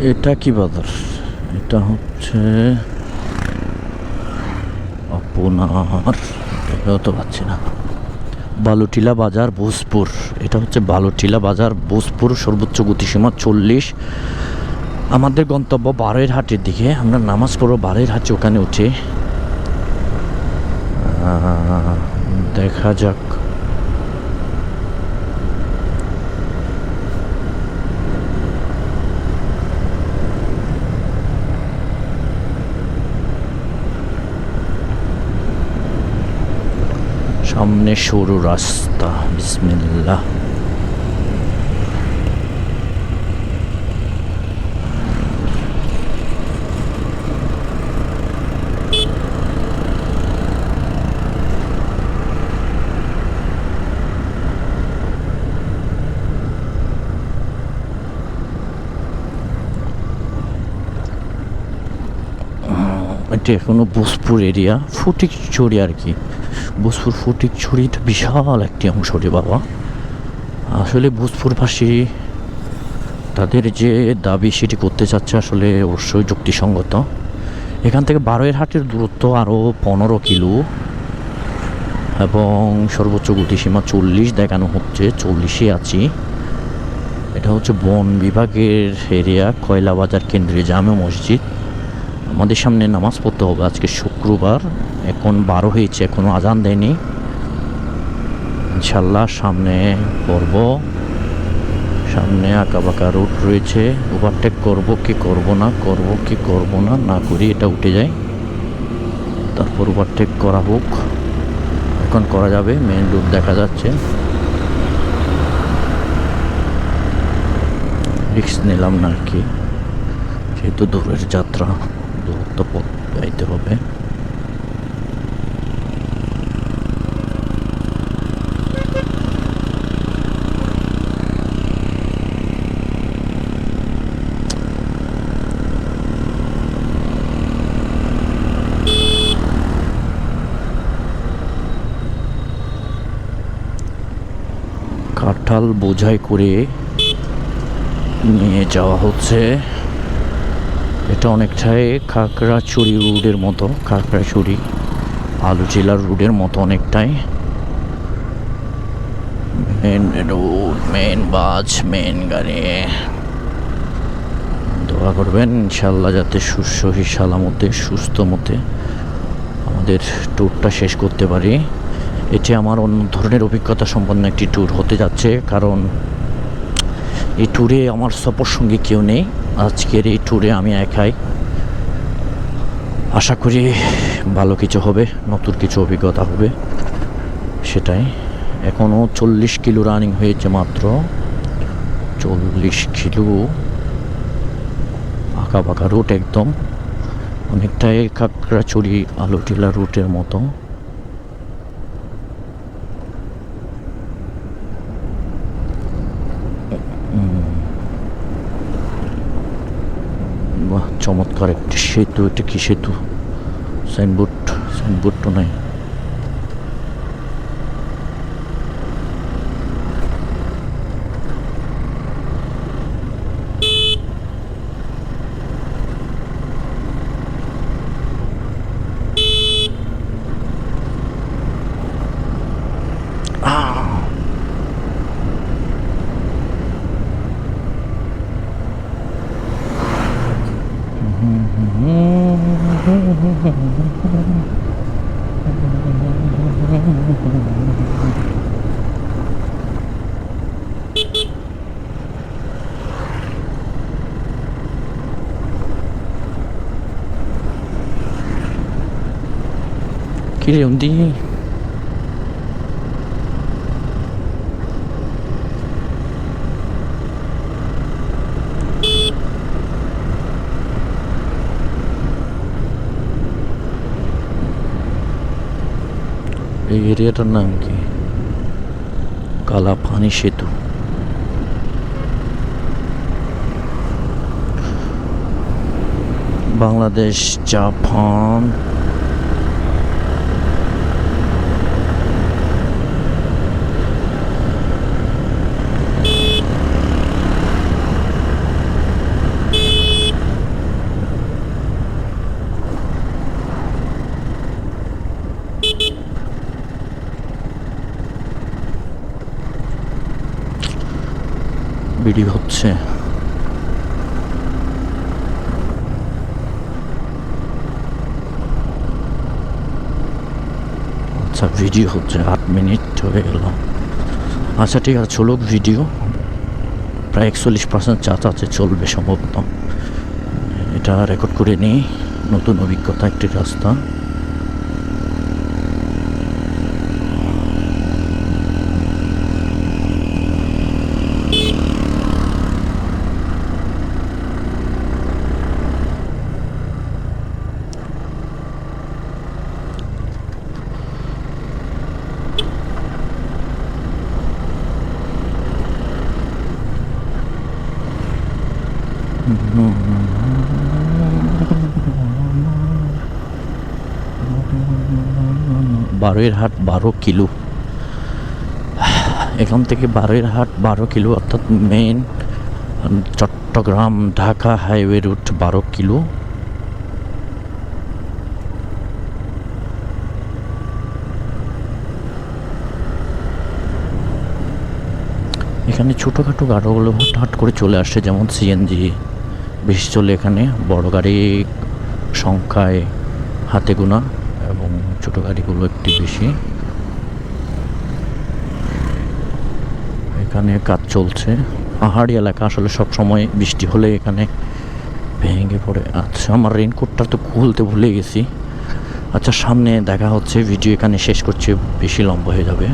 এটা কি বাজার এটা হচ্ছে আপনার তো পাচ্ছি না। বালুটিলা বাজার ভোজপুর এটা হচ্ছে বালুটিলা বাজার ভোজপুর সর্বোচ্চ গতিসীমা চল্লিশ। আমাদের গন্তব্য বারের হাটের দিকে। আমরা নামাজ পড়ব বারের হাটে ওখানে উঠে। দেখা যাক। সামনে সরু রাস্তা বিসমিল্লাহ এটা এখনও বোসপুর এরিয়া ফটিক চড়ি আর কি বোসপুর ফটিক ছড়িটা বিশাল একটি অংশ রে বাবা। আসলে ভোজপুরবাসী তাদের যে দাবি সেটি করতে চাচ্ছে আসলে অবশ্যই যুক্তিসঙ্গত। এখান থেকে বারোয়ের হাটের দূরত্ব আরও পনেরো কিলো এবং সর্বোচ্চ গতিসীমা চল্লিশ, দেখানো হচ্ছে চল্লিশে আছি। এটা হচ্ছে বন বিভাগের এরিয়া কয়লা বাজার কেন্দ্রে জামে মসজিদ। আমাদের সামনে নামাজ পড়তে হবে। আজকে শুক্রবার, এখন বারো হয়েছে, এখনও আজান দেয়নি। ইনশাল্লাহ সামনে পড়ব সামনে আঁকা বাঁকা রুট রয়েছে। ওভারটেক করব কি করব না, করব কি করব না না করি এটা উঠে যায়। তারপর ওভারটেক করা হোক। এখন করা যাবে মেন রুট দেখা যাচ্ছে। রিক্স নিলাম না আর কি, যেহেতু দূরের যাত্রা। পথ যাইতে হবে। কাঁঠাল বোঝাই করে নিয়ে যাওয়া হচ্ছে। এটা অনেকটাই খাগড়াছড়ি রোডের মতো, খাগড়াছড়ি আলু জেলার রোডের মতো অনেকটাই। Main road main bus main গাড়ি। দোয়া করবেন ইনশাল্লাহ যাতে সুসহি সালামতে সুস্থ মতে আমাদের ট্যুরটা শেষ করতে পারি। এটি আমার অন্য ধরনের অভিজ্ঞতা সম্পন্ন একটি ট্যুর হতে যাচ্ছে, কারণ এই ট্যুরে আমার সফর সঙ্গে কেউ নেই। আজকের এই ট্যুরে আমি একাই। আশা করি ভালো কিছু হবে, নতুন কিছু অভিজ্ঞতা হবে, সেটাই। এখনও চল্লিশ কিলো রানিং হয়েছে মাত্র। চল্লিশ কিলো। আঁকা বাঁকা রুট একদম। অনেকটাই কাকড়াচুরি আলুটিলা রুটের মতো। চমৎকার একটি সেতু এটা কি সেতু? সাইনবোর্ড সাইনবোর্ড তো নাই। কিরে উন্দি এই এরিয়াটার নাম কি কালা পানি সেতু বাংলাদেশ জাপান তৈরি হচ্ছে। আচ্ছা ভিডিও হচ্ছে, আট মিনিট হয়ে গেল। আচ্ছা ঠিক আছে, চলুক ভিডিও প্রায় একচল্লিশ পার্সেন্ট চার্জ আছে চলবে সম্ভবত। এটা রেকর্ড করে নিই। নতুন অভিজ্ঞতা, একটি রাস্তা। বারোয়ের হাট বারো কিলো। এখান থেকে বারোয়ের হাট বারো কিলো, অর্থাৎ main Chittagong Dhaka highway route বারো কিলো। এখানে ছোটোখাটো গাড়িগুলো হঠাৎ করে চলে আসে, যেমন সিএনজি বেশি চলে এখানে, বড় গাড়ি সংখ্যায় হাতে গোনা। ছোটো গাড়িগুলো একটু বেশি। এখানে কাজ চলছে। পাহাড়ি এলাকা, আসলে সব সময় বৃষ্টি হলে এখানে ভেঙে পড়ে। আচ্ছা আমার রেনকোটটা তো খুলতে ভুলে গেছি। আচ্ছা সামনে দেখা হচ্ছে ভিডিও এখানে শেষ করছে, বেশি লম্বা হয়ে যাবে।